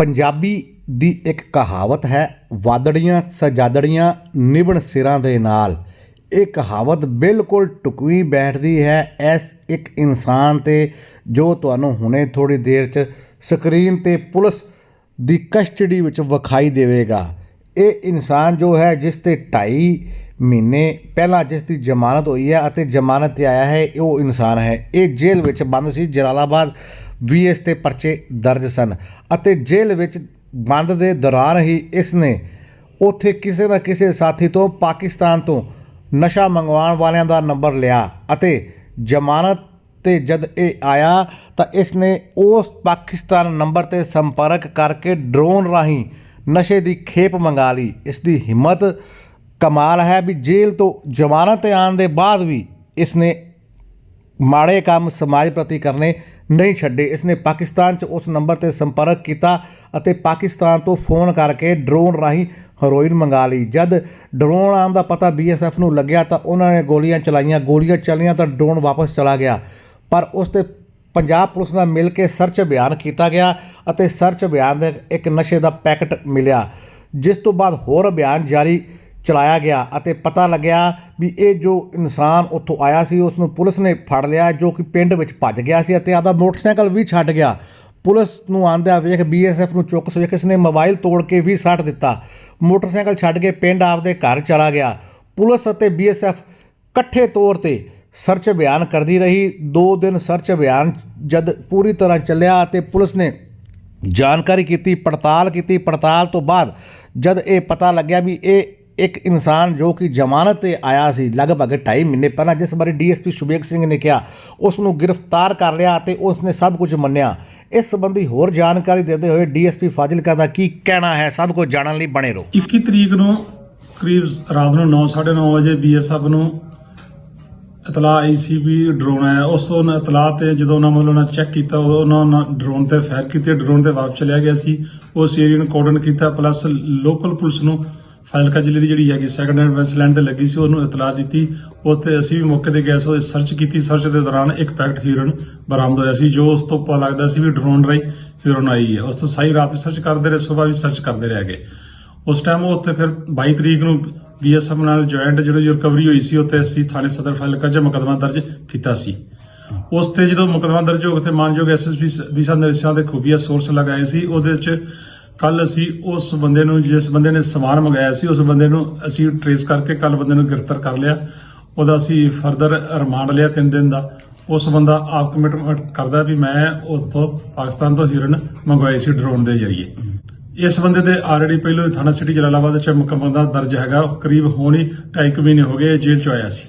ਪੰਜਾਬੀ ਦੀ ਇੱਕ ਕਹਾਵਤ ਹੈ, ਵਾਦੜੀਆਂ ਸਜਾਦੜੀਆਂ ਨਿਭਣ ਸਿਰਾਂ ਦੇ ਨਾਲ। ਇਹ ਕਹਾਵਤ ਬਿਲਕੁਲ ਟੁਕਵੀਂ ਬੈਠਦੀ ਹੈ ਇਸ ਇੱਕ ਇਨਸਾਨ ਤੇ ਜੋ ਤੁਹਾਨੂੰ ਹੁਣੇ ਥੋੜੀ ਦੇਰ 'ਚ ਸਕਰੀਨ ਤੇ ਪੁਲਿਸ ਦੀ ਕਸਟਡੀ ਵਿੱਚ ਵਿਖਾਈ ਦੇਵੇਗਾ। ਇਹ ਇਨਸਾਨ ਜੋ ਹੈ, ਜਿਸ ਤੇ 2.5 ਮਹੀਨੇ ਪਹਿਲਾਂ ਜਿਸ ਦੀ ਜ਼ਮਾਨਤ ਹੋਈ ਹੈ ਅਤੇ ਜ਼ਮਾਨਤ ਤੇ ਆਇਆ ਹੈ, ਇਹ ਉਹ ਇਨਸਾਨ ਹੈ। ਇਹ ਜੇਲ੍ਹ ਵਿੱਚ ਬੰਦ ਸੀ, ਜਲਾਲਾਬਾਦ ਵੀ ਇਸ ਤੇ ਪਰਚੇ ਦਰਜ ਸਨ ਅਤੇ ਜੇਲ੍ਹ ਵਿੱਚ ਬੰਦ ਦੇ ਦੌਰਾਨ ਹੀ ਇਸ ਨੇ ਉੱਥੇ ਕਿਸੇ ਨਾ ਕਿਸੇ ਸਾਥੀ ਤੋਂ ਪਾਕਿਸਤਾਨ ਤੋਂ ਨਸ਼ਾ ਮੰਗਵਾਉਣ ਵਾਲਿਆਂ ਦਾ ਨੰਬਰ ਲਿਆ ਅਤੇ ਜ਼ਮਾਨਤ ਤੇ ਜਦ ਇਹ ਆਇਆ ਤਾਂ ਇਸ ਨੇ ਉਸ ਪਾਕਿਸਤਾਨ ਨੰਬਰ ਤੇ ਸੰਪਰਕ ਕਰਕੇ ਡਰੋਨ ਰਾਹੀਂ ਨਸ਼ੇ ਦੀ ਖੇਪ ਮੰਗਾ ਲਈ। ਇਸ ਦੀ ਹਿੰਮਤ ਕਮਾਲ ਹੈ ਵੀ ਜੇਲ੍ਹ ਤੋਂ ਜ਼ਮਾਨਤ ਤੇ ਆਉਣ ਦੇ ਬਾਅਦ ਵੀ ਇਸ ਨੇ ਮਾੜੇ ਕੰਮ ਸਮਾਜ ਪ੍ਰਤੀ ਕਰਨੇ ਨਹੀਂ ਛੱਡੇ। ਇਸ ਨੇ ਪਾਕਿਸਤਾਨ 'ਚ ਉਸ ਨੰਬਰ ਤੇ ਸੰਪਰਕ ਕੀਤਾ ਅਤੇ ਪਾਕਿਸਤਾਨ ਤੋਂ ਫੋਨ ਕਰਕੇ ਡਰੋਨ ਰਾਹੀਂ ਹੈਰੋਇਨ ਮੰਗਾ ਲਈ। ਜਦ ਡਰੋਨ ਆਉਣ ਦਾ ਪਤਾ ਬੀਐਸਐਫ ਨੂੰ ਲੱਗਿਆ ਤਾਂ ਉਹਨਾਂ ਨੇ ਗੋਲੀਆਂ ਚਲਾਈਆਂ। ਗੋਲੀਆਂ ਚੱਲੀਆਂ ਤਾਂ ਡਰੋਨ ਵਾਪਸ ਚਲਾ ਗਿਆ। ਪਰ ਉਸ ਤੇ ਪੰਜਾਬ ਪੁਲਿਸ ਨਾਲ ਮਿਲ ਕੇ ਸਰਚ ਅਭਿਆਨ ਕੀਤਾ ਗਿਆ ਅਤੇ ਸਰਚ ਅਭਿਆਨ ਦੇ ਇੱਕ ਨਸ਼ੇ ਦਾ ਪੈਕਟ ਮਿਲਿਆ, ਜਿਸ ਤੋਂ ਬਾਅਦ ਹੋਰ ਅਭਿਆਨ ਜਾਰੀ ਚਲਾਇਆ ਗਿਆ ਅਤੇ ਪਤਾ ਲੱਗਿਆ ਵੀ ਇਹ ਜੋ ਇਨਸਾਨ ਉੱਥੋਂ ਆਇਆ ਸੀ ਉਸ ਨੂੰ ਪੁਲਿਸ ਨੇ ਫੜ ਲਿਆ, ਜੋ ਕਿ ਪਿੰਡ ਵਿੱਚ ਭੱਜ ਗਿਆ ਸੀ ਅਤੇ ਆਦਾ ਮੋਟਰਸਾਈਕਲ ਵੀ ਛੱਡ ਗਿਆ। ਪੁਲਿਸ ਨੂੰ ਆਂਦਿਆਂ ਵੇਖ ਬੀਐਸਐਫ ਨੂੰ ਚੁੱਕ ਸਵੇਖ ਕਿਸ ਨੇ ਮੋਬਾਈਲ ਤੋੜ ਕੇ ਵੀ ਸੱਟ ਦਿੱਤਾ। ਮੋਟਰਸਾਈਕਲ ਛੱਡ ਕੇ ਪਿੰਡ ਆਪਦੇ ਘਰ ਚਲਾ ਗਿਆ। ਪੁਲਿਸ ਅਤੇ ਬੀਐਸਐਫ ਇਕੱਠੇ ਤੌਰ ਤੇ ਸਰਚ ਅਭਿਆਨ ਕਰਦੀ ਰਹੀ। 2 ਦਿਨ ਸਰਚ ਅਭਿਆਨ ਜਦ ਪੂਰੀ ਤਰ੍ਹਾਂ ਚੱਲਿਆ ਅਤੇ ਪੁਲਿਸ ਨੇ ਜਾਣਕਾਰੀ ਕੀਤੀ, ਪੜਤਾਲ ਕੀਤੀ। ਪੜਤਾਲ ਤੋਂ ਬਾਅਦ ਜਦ ਇਹ ਪਤਾ ਲੱਗਿਆ ਵੀ ਇਹ ਇੱਕ ਇਨਸਾਨ ਜੋ ਕਿ ਜ਼ਮਾਨਤ ਤੇ ਆਇਆ ਸੀ ਲਗਭਗ 2.5 ਮਹੀਨੇ ਪਹਿਲਾਂ, ਜਿਸ ਬਾਰੇ ਡੀਐਸਪੀ ਸ਼ੁਭੇਗ ਸਿੰਘ ਨੇ ਕਿਹਾ, ਉਸ ਨੂੰ ਗ੍ਰਿਫਤਾਰ ਕਰ ਲਿਆ ਅਤੇ ਉਸ ਨੇ ਸਭ ਕੁਝ ਮੰਨਿਆ। ਇਸ ਸੰਬੰਧੀ ਹੋਰ ਜਾਣਕਾਰੀ ਦਿੰਦੇ ਹੋਏ ਡੀਐਸਪੀ ਫਾਜ਼ਿਲਕਾ ਦਾ ਕੀ ਕਹਿਣਾ ਹੈ, ਸਭ ਕੁਝ ਜਾਣਨ ਲਈ ਬਣੇ ਰਹੋ। 21 ਤਰੀਕ ਨੂੰ ਕਰੀਬ ਰਾਤ ਨੂੰ 9:30 ਵਜੇ ਬੀਐਸਐਫ ਨੂੰ ਇਤਲਾਹ ਆਈ ਸੀ ਵੀ ਡਰੋਨ ਆਇਆ ਉਸ ਤੋਂ ਉਹਨਾਂ ਇਤਲਾਹ ਤੇ ਜਦੋਂ ਉਹਨਾਂ ਮਤਲਬ ਉਹਨਾਂ ਚੈੱਕ ਕੀਤਾ ਉਦੋਂ ਉਹਨਾਂ ਉਹਨਾਂ ਡਰੋਨ ਤੇ ਫਾਇਰ ਕੀਤੇ, ਡਰੋਨ ਤੇ ਵਾਪਸ ਚਲਿਆ ਗਿਆ ਸੀ। ਉਸ ਏਰੀਆ ਨੂੰ ਕੋਡਨ ਕੀਤਾ, ਪਲੱਸ ਲੋਕਲ ਪੁਲਿਸ ਨੂੰ ਫਾਜ਼ਿਲਕਾ ਜ਼ਿਲ੍ਹੇ ਦੀ ਜਿਹੜੀ ਹੈਗੀ ਸੈਕੰਡ ਹੈਂਡ ਵੈਸਲੈਂਡ ਤੇ ਲੱਗੀ ਸੀ, ਉਹਨੂੰ ਇਤਲਾਹ ਦਿੱਤੀ। ਉੱਥੇ ਅਸੀਂ ਵੀ ਮੌਕੇ ਤੇ ਗਏ ਸੀ ਸਰਚ ਕੀਤੀ। ਸਰਚ ਦੇ ਦੌਰਾਨ ਇੱਕ ਪੈਕਟ ਹੀਰੋਇਨ ਬਰਾਮਦ ਹੋਇਆ ਸੀ, ਜੋ ਉਸ ਤੋਂ ਪਤਾ ਲੱਗਦਾ ਸੀ ਵੀ ਡਰੋਨ ਰਾਈ ਹੀਰੋਇਨ ਆਈ ਹੈ। ਉਸ ਤੋਂ ਸਾਰੀ ਰਾਤ ਵੀ ਸਰਚ ਕਰਦੇ ਰਹੇ, ਸਵੇਰ ਵੀ ਸਰਚ ਕਰਦੇ ਰਹਿ ਗਏ ਉਸ ਟਾਈਮ ਉਹ ਉੱਥੇ ਫਿਰ 22 ਤਰੀਕ ਨੂੰ ਬੀਐਸਐਫ ਨਾਲ ਜੁਆਇੰਟ ਜਿਹੜੀ ਰਿਕਵਰੀ ਹੋਈ ਸੀ, ਉੱਥੇ ਅਸੀਂ ਥਾਣੇ ਸਦਰ ਫਾਇਲਕਾ 'ਚ ਮੁਕੱਦਮਾ ਦਰਜ ਕੀਤਾ ਸੀ। ਉਸ ਤੇ ਜਦੋਂ ਮੁਕੱਦਮਾ ਦਰਜ ਹੋ ਕੇ ਤੇ ਮਾਨਯੋਗ ਐਸਐਸਪੀ ਦਿਸ਼ਾ ਨਿਰਦੇਸ਼ਾਂ ਦੇ ਖੂਬੀਆ ਸੋਰਸ ਲਗਾਏ ਸੀ, ਉਹਦੇ 'ਚ ਕੱਲ ਅਸੀਂ ਉਸ ਬੰਦੇ ਨੂੰ, ਜਿਸ ਬੰਦੇ ਨੇ ਸਮਾਨ ਮੰਗਾਇਆ ਸੀ, ਉਸ ਬੰਦੇ ਨੂੰ ਅਸੀਂ ਟਰੇਸ ਕਰਕੇ ਕੱਲ ਬੰਦੇ ਨੂੰ ਗ੍ਰਿਫਤਾਰ ਕਰ ਲਿਆ। ਉਹਦਾ ਅਸੀਂ ਫਰਦਰ ਰਿਮਾਂਡ ਲਿਆ 3 ਦਿਨ ਦਾ। ਉਸ ਬੰਦਾ ਆਪ ਕਮਿਟਮੈਂਟ ਕਰਦਾ ਵੀ ਮੈਂ ਉਸ ਤੋਂ ਪਾਕਿਸਤਾਨ ਤੋਂ ਹਿਰਨ ਮੰਗਵਾਈ ਸੀ ਡਰੋਨ ਦੇ ਜ਼ਰੀਏ। ਇਸ ਬੰਦੇ ਦੇ ਆਲਰੇਡੀ ਪਹਿਲਾਂ ਥਾਣਾ ਸਿਟੀ ਜਲਾਲਾਬਾਦ ਚ ਮੁਕੰਮਲ ਦਰਜ ਹੈਗਾ। ਕਰੀਬ ਹੋਣੀ 2.5 ਮਹੀਨੇ ਹੋ ਗਏ ਜੇਲ੍ਹ ਚ ਆਇਆ ਸੀ।